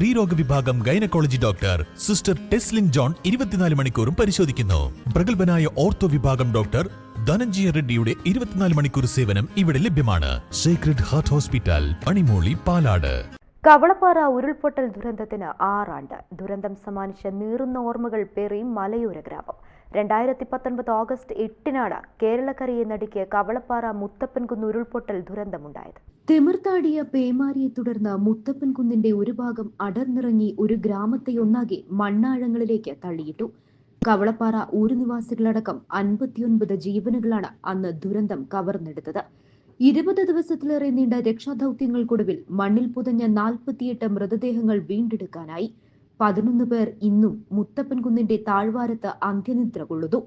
സ്ത്രീരോഗ വിഭാഗം gynaecology doctor sister Teslin John ഇരുപത്തിനാല് മണിക്കൂറും പരിശോധിക്കുന്നു. പ്രഗത്ഭനായ ഓർത്തോ വിഭാഗം ഡോക്ടർ ധനഞ്ജയ റെഡ്ഡിയുടെ ഇരുപത്തിനാല് മണിക്കൂർ സേവനം ഇവിടെ ലഭ്യമാണ്. സീക്രട്ട് ഹാർട്ട് ഹോസ്പിറ്റൽ പണിമൂളി പാലാട്. കവളപ്പാറ ഉരുൾപൊട്ടൽ ദുരന്തത്തിന് ആറാണ്ട്. ദുരന്തം സമ്മാനിച്ച നീറുന്ന ഓർമ്മകൾ പേറി മലയോര ഗ്രാമം. രണ്ടായിരത്തി പത്തൊൻപത് ഓഗസ്റ്റ് എട്ടിനാണ് കേരളക്കരയെ നടുക്കിയ കവളപ്പാറ മുത്തപ്പൻകുന്ന് ഉരുൾപൊട്ടൽ ദുരന്തമുണ്ടായത്. തിമിർത്താടിയ പേമാരിയെ തുടർന്ന് മുത്തപ്പൻകുന്നിന്റെ ഒരു ഭാഗം അടർന്നിറങ്ങി ഒരു ഗ്രാമത്തെ ഒന്നാകെ മണ്ണാഴങ്ങളിലേക്ക് തള്ളിയിട്ടു. കവളപ്പാറ ഊരുനിവാസികളടക്കം അൻപത്തിയൊൻപത് ജീവനുകളാണ് അന്ന് ദുരന്തം കവർന്നെടുത്തത്. ഇരുപത് ദിവസത്തിലേറെ നീണ്ട രക്ഷാദൌത്യങ്ങൾക്കൊടുവിൽ മണ്ണിൽ പുതഞ്ഞ നാൽപ്പത്തിയെട്ട് മൃതദേഹങ്ങൾ വീണ്ടെടുക്കാനായി. പതിനൊന്ന് പേർ ഇന്നും മുത്തപ്പൻകുന്നിന്റെ താഴ്വാരത്ത് അന്ത്യനിദ്ര കൊള്ളുന്നു.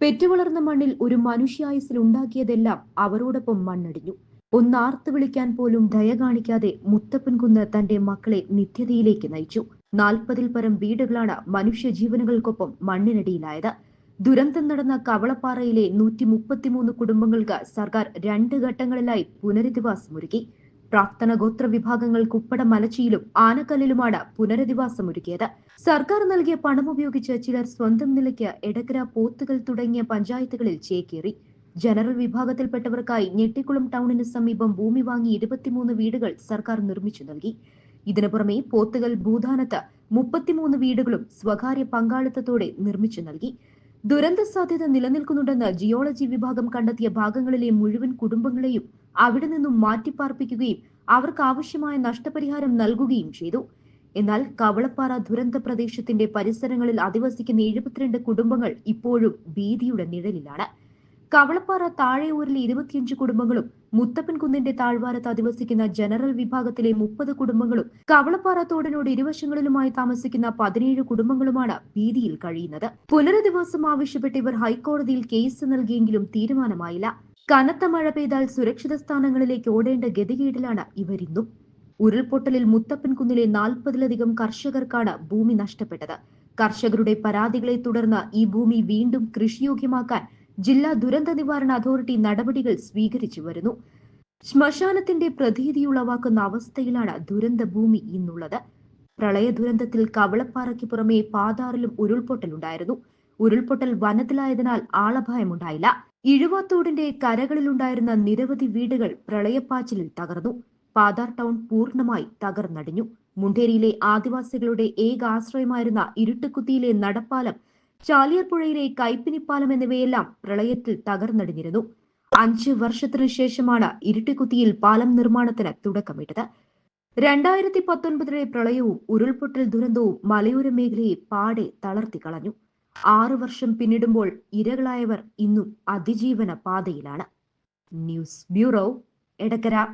പെറ്റുവളർന്ന മണ്ണിൽ ഒരു മനുഷ്യായുസിൽ ഉണ്ടാക്കിയതെല്ലാം അവരോടൊപ്പം മണ്ണടിഞ്ഞു. ഒന്നാർത്ത് വിളിക്കാൻ പോലും ദയ കാണിക്കാതെ മുത്തപ്പൻകുന്ന് തന്റെ മക്കളെ നിത്യതയിലേക്ക് നയിച്ചു. നാൽപ്പതിൽ പരം വീടുകളാണ് മനുഷ്യജീവനുകൾക്കൊപ്പം മണ്ണിനടിയിലായത്. ദുരന്തം നടന്ന കവളപ്പാറയിലെ നൂറ്റി മുപ്പത്തിമൂന്ന് കുടുംബങ്ങൾക്ക് സർക്കാർ രണ്ട് ഘട്ടങ്ങളിലായി പുനരധിവാസമൊരുക്കി. പ്രാക്തന ഗോത്ര വിഭാഗങ്ങൾക്ക് ഉപ്പട മലച്ചിയിലും ആനക്കല്ലിലുമാണ് പുനരധിവാസമൊരുക്കിയത്. സർക്കാർ നൽകിയ പണം ഉപയോഗിച്ച് ചിലർ സ്വന്തം നിലയ്ക്ക് എടക്കര പോത്തുകൾ തുടങ്ങിയ പഞ്ചായത്തുകളിൽ ചേക്കേറി. ജനറൽ വിഭാഗത്തിൽപ്പെട്ടവർക്കായി ഞെട്ടിക്കുളം ടൗണിന് സമീപം ഭൂമി വാങ്ങി ഇരുപത്തിമൂന്ന് വീടുകൾ സർക്കാർ നിർമ്മിച്ചു നൽകി. ഇതിനു പുറമെ പോത്തുകൾ ഭൂതാനത്ത് മുപ്പത്തിമൂന്ന് വീടുകളും സ്വകാര്യ പങ്കാളിത്തത്തോടെ നിർമ്മിച്ചു നൽകി. ദുരന്ത സാധ്യത നിലനിൽക്കുന്നുണ്ടെന്ന് ജിയോളജി വിഭാഗം കണ്ടെത്തിയ ഭാഗങ്ങളിലെ മുഴുവൻ കുടുംബങ്ങളെയും അവിടെ നിന്നും മാറ്റിപ്പാർപ്പിക്കുകയും അവർക്ക് ആവശ്യമായ നഷ്ടപരിഹാരം നൽകുകയും ചെയ്തു. എന്നാൽ കവളപ്പാറ ദുരന്ത പ്രദേശത്തിന്റെ പരിസരങ്ങളിൽ അധിവസിക്കുന്ന എഴുപത്തിരണ്ട് കുടുംബങ്ങൾ ഇപ്പോഴും ഭീതിയുടെ നിഴലിലാണ്. കവളപ്പാറ താഴെയൂരിലെ ഇരുപത്തിയഞ്ച് കുടുംബങ്ങളും മുത്തപ്പൻകുന്നിന്റെ താഴ്വാരത്ത് അധിവസിക്കുന്ന ജനറൽ വിഭാഗത്തിലെ മുപ്പത് കുടുംബങ്ങളും കവളപ്പാറ തോടിനോട് ഇരുവശങ്ങളിലുമായി താമസിക്കുന്ന പതിനേഴ് കുടുംബങ്ങളുമാണ് ഭീതിയിൽ കഴിയുന്നത്. പുനരധിവാസം ആവശ്യപ്പെട്ട് ഇവർ ഹൈക്കോടതിയിൽ കേസ് നൽകിയെങ്കിലും തീരുമാനമായില്ല. കനത്ത മഴ പെയ്താൽ സുരക്ഷിത സ്ഥാനങ്ങളിലേക്ക് ഓടേണ്ട ഗതികേടിലാണ് ഇവരിന്നും ഉരുൾപൊട്ടലിൽ മുത്തപ്പൻ കുന്നിലെ നാൽപ്പതിലധികം കർഷകർക്കാണ് ഭൂമി നഷ്ടപ്പെട്ടത്. കർഷകരുടെ പരാതികളെ തുടർന്ന് ഈ ഭൂമി വീണ്ടും കൃഷിയോഗ്യമാക്കാൻ ജില്ലാ ദുരന്ത നിവാരണ അതോറിറ്റി നടപടികൾ സ്വീകരിച്ചു വരുന്നു. ശ്മശാനത്തിന്റെ പ്രതീതിയുളവാക്കുന്ന അവസ്ഥയിലാണ് ദുരന്ത ഭൂമി ഇന്നുള്ളത്. പ്രളയ ദുരന്തത്തിൽ കവളപ്പാറയ്ക്ക് പുറമെ പാതാറിലും ഉരുൾപൊട്ടലുണ്ടായിരുന്നു. ഉരുൾപൊട്ടൽ വനത്തിലായതിനാൽ ആളഭയമുണ്ടായില്ല ഇഴുവാത്തോടിന്റെ കരകളിലുണ്ടായിരുന്ന നിരവധി വീടുകൾ പ്രളയപ്പാച്ചിലിൽ തകർന്നു. പാതാർ ടൗൺ പൂർണമായി തകർന്നടിഞ്ഞു. മുണ്ടേരിയിലെ ആദിവാസികളുടെ ഏക ആശ്രയമായിരുന്ന ഇരുട്ടുകുത്തിയിലെ നടപ്പാലം ചാലിയർ പുഴയിലെ കൈപ്പിനിപ്പാലം എന്നിവയെല്ലാം പ്രളയത്തിൽ തകർന്നടിഞ്ഞിരുന്നു. അഞ്ച് വർഷത്തിനു ശേഷമാണ് ഇരുട്ടിക്കുത്തിയിൽ പാലം നിർമ്മാണത്തിന് തുടക്കമിട്ടത്. രണ്ടായിരത്തി പത്തൊൻപതിലെ പ്രളയവും ഉരുൾപൊട്ടൽ ദുരന്തവും മലയോര മേഖലയെ പാടെ തളർത്തി കളഞ്ഞു ആറു വർഷം പിന്നിടുമ്പോൾ ഇരകളായവർ ഇന്നും അതിജീവന പാതയിലാണ്. News bureau Edakkara.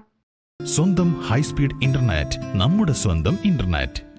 സ്വന്തം ഹൈസ്പീഡ് ഇന്റർനെറ്റ് നമ്മുടെ സ്വന്തം ഇന്റർനെറ്റ്.